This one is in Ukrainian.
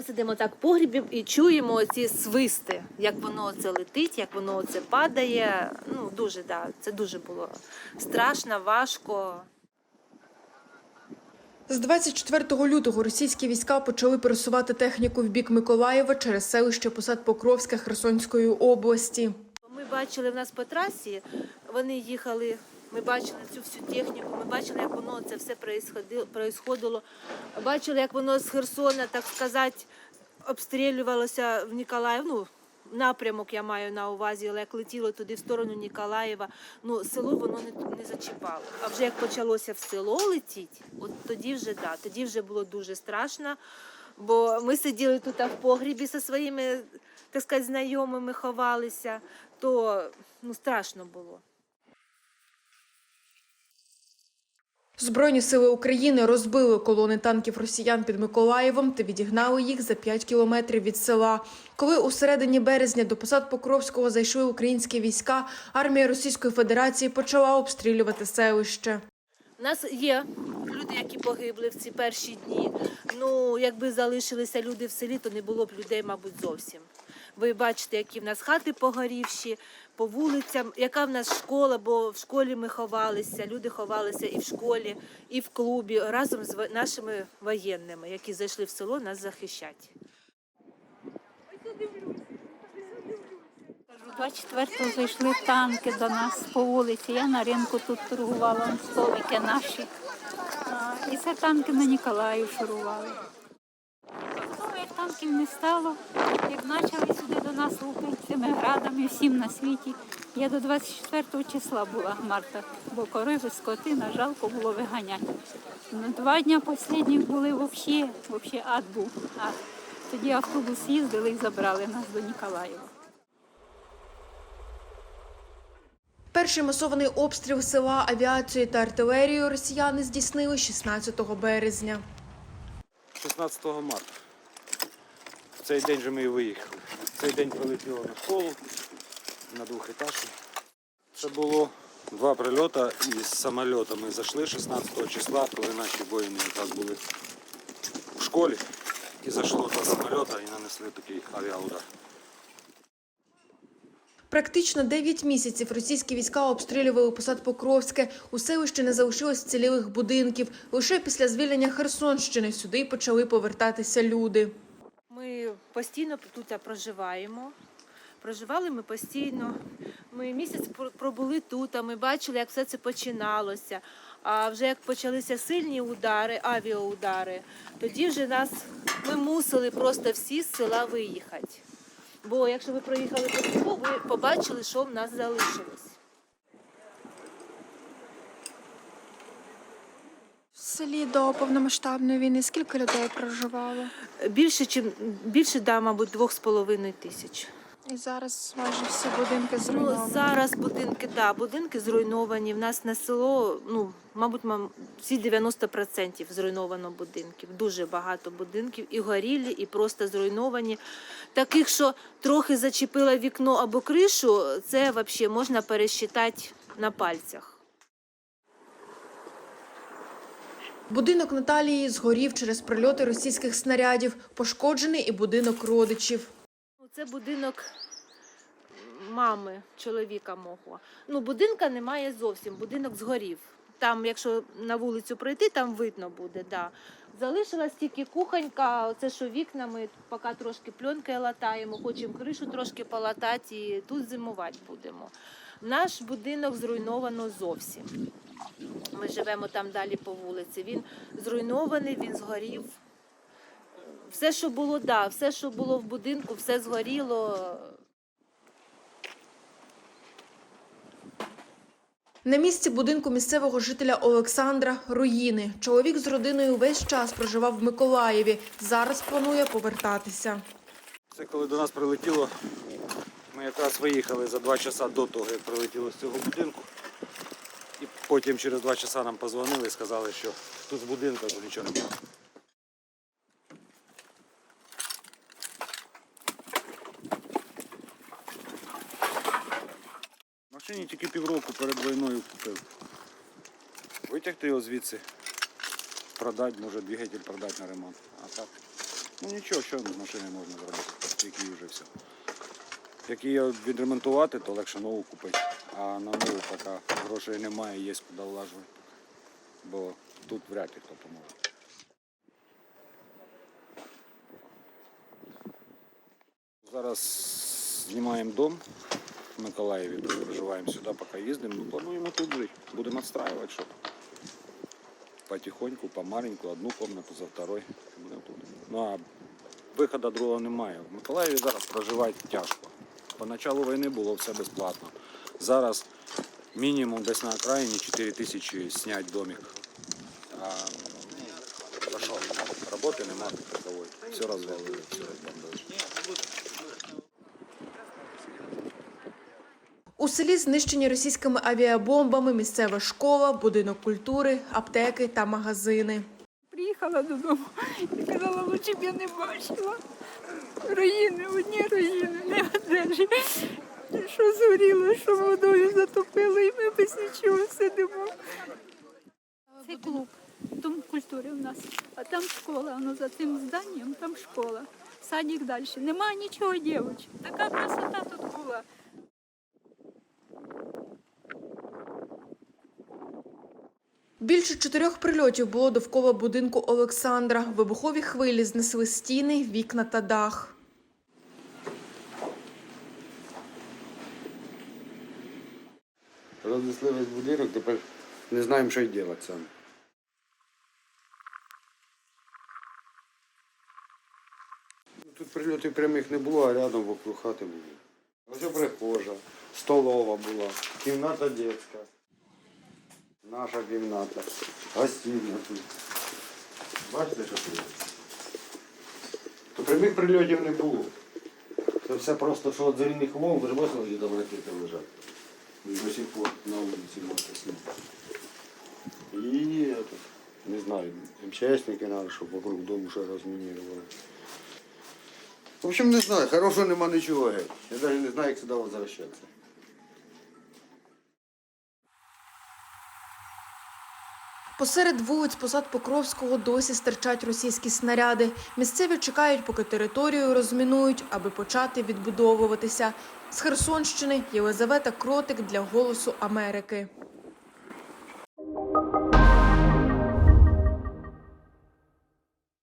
Ми сидимо так в погрібі і чуємо ці свисти, як воно це летить, як воно це падає. Ну дуже да, це дуже було страшно, важко. З 24 лютого російські війська почали пересувати техніку в бік Миколаєва через селище Посад Покровське Херсонської області. Ми бачили в нас по трасі, вони їхали. Ми бачили цю всю техніку, ми бачили, як воно це все происходило-. Бачили, як воно з Херсона, так сказати, обстрілювалося в Ніколаїв. Ну, напрямок я маю на увазі, але як летіло туди в сторону Ніколаєва, ну село воно не, не зачіпало. А вже як почалося в село летіти, от тоді вже да, тоді вже було дуже страшно. Бо ми сиділи тут в погрібі зі своїми, так сказати, знайомими ховалися, то ну, страшно було. Збройні сили України розбили колони танків росіян під Миколаєвом та відігнали їх за 5 кілометрів від села. Коли у середині березня до посад Покровського зайшли українські війська, армія Російської Федерації почала обстрілювати селище. У нас є люди, які погибли в ці перші дні. Ну, якби залишилися люди в селі, то не було б людей, мабуть, зовсім. Ви бачите, які в нас хати погорівші, по вулицям, яка в нас школа, бо в школі ми ховалися, люди ховалися і в школі, і в клубі разом з нашими воєнними, які зайшли в село нас захищати. Кажу, 24-го зайшли танки до нас по вулиці. Я на ринку тут торгувала, столики наші. І це танки на Ніколаїв шурували. Танків не стало, як почали сюди до нас лупити цими градами всім на світі. Я до 24 числа була марта, бо корови, скотина, жалко було виганяти. Ну, два дні останніх були взагалі, взагалі ад був. Ад. Тоді автобус їздили і забрали нас до Ніколаєва. Перший масований обстріл села авіацією та артилерією росіяни здійснили 16 березня. 16 марта. Цей день же ми і виїхали. Цей день прилетіло на школу, на двох двохетажку. Це було два прильоти із самольота. Ми зайшли 16 числа, коли наші воїни якраз були в школі. І зайшло два самольота і нанесли такий авіаудар. Практично 9 місяців російські війська обстрілювали посад Покровське. У селищі не залишилось цілілих будинків. Лише після звільнення Херсонщини сюди почали повертатися люди. Постійно тут проживаємо. Проживали ми постійно. Ми місяць пробули тут, а ми бачили, як все це починалося. А вже як почалися сильні удари, авіаудари, тоді вже нас ми мусили просто всі з села виїхати. Бо якщо ви проїхали по селу, ви побачили, що в нас залишилось. В селі до повномасштабної війни скільки людей проживало? Більше, чим більше, да, мабуть, двох з половиною тисяч. І зараз майже всі будинки Ну, зруйновані. зараз будинки, да, будинки зруйновані. В нас на село, ну, мабуть, мам, всі 90% зруйновано будинків. Дуже багато будинків, і горілі, і просто зруйновані. Таких, що трохи зачепило вікно або кришу, це взагалі можна пересчитати на пальцях. Будинок Наталії згорів через прильоти російських снарядів. Пошкоджений і будинок родичів. Ну, Це будинок мами чоловіка мого. Ну, будинка немає зовсім, будинок згорів. Там, якщо на вулицю пройти, там видно буде. Да. Залишилась тільки кухонька, оце що вікна, ми поки трошки пленкою латаємо, хочемо кришу трошки полатати і тут зимувати будемо. Наш будинок зруйновано зовсім. Ми живемо там далі по вулиці. Він зруйнований, він згорів. Все, що було, да, все, що було в будинку, все згоріло. На місці будинку місцевого жителя Олександра руїни. Чоловік з родиною весь час проживав в Миколаєві. Зараз планує повертатися. Це коли до нас прилетіло, ми якраз виїхали за два часа до того, як прилетіло з цього будинку. Потім через два часа нам позвонили і сказали, що тут з будинку нічого немає. Машині тільки півроку перед війною купив. Витягти його звідси, продати, може двигатель продати на ремонт. А так Ну нічого, що з машини можна зробити, які вже все. Як її відремонтувати, то легше нову купити. А на нову поки грошей немає, є куди влажувати. Бо тут вряд ли хто поможе. Зараз знімаємо дом в Миколаєві, проживаємо сюди, поки їздимо. Ну, плануємо тут жити. Будемо відстраювати, щоб потихоньку, помаленьку, одну кімнату за второй. Будемо тут. Ну а виходу другого немає. В Миколаєві зараз проживати тяжко. Поначалу війни було все безплатно. Зараз мінімум десь на окраїні 4 тисячі зняти домик. А, ну, за що? Роботи немає такової. Все розвалили, все розбомбили. У селі знищені російськими авіабомбами місцева школа, будинок культури, аптеки та магазини. Приїхала додому і казала, лучше б я не бачила. Руїни, одні руїни, не одержі. Що згоріло, що водою затопило, і ми без нічого сидимо. Це клуб, дом культури у нас. А там школа, воно за цим зданням, там школа. Садик далі. Нема нічого, дівчат. Така красота тут була. Більше чотирьох прильотів було довкола будинку Олександра. Вибухові хвилі знесли стіни, вікна та дах. Рознесли весь будинок, тепер не знаємо, що й робити саме. Тут прильотів прямих не було, а рядом вокруг хати було. Ось прихожа, столова була, кімната дитяча, наша кімната, гостиня тут. Бачите, що тут? То прямих прильотів не було. Це все просто, що от зелених волн, бачили, там ракети лежать. До сих пор на улице можно снять. И это, не знаю, МЧСники надо, чтобы вокруг дома уже разминировали. В общем, не знаю, хорошого нема нічого. Я даже не знаю, як сюди возвращатися. Посеред вулиць посад Покровського досі стирчать російські снаряди. Місцеві чекають, поки територію розмінують, аби почати відбудовуватися. З Херсонщини Єлизавета Кротик для Голосу Америки.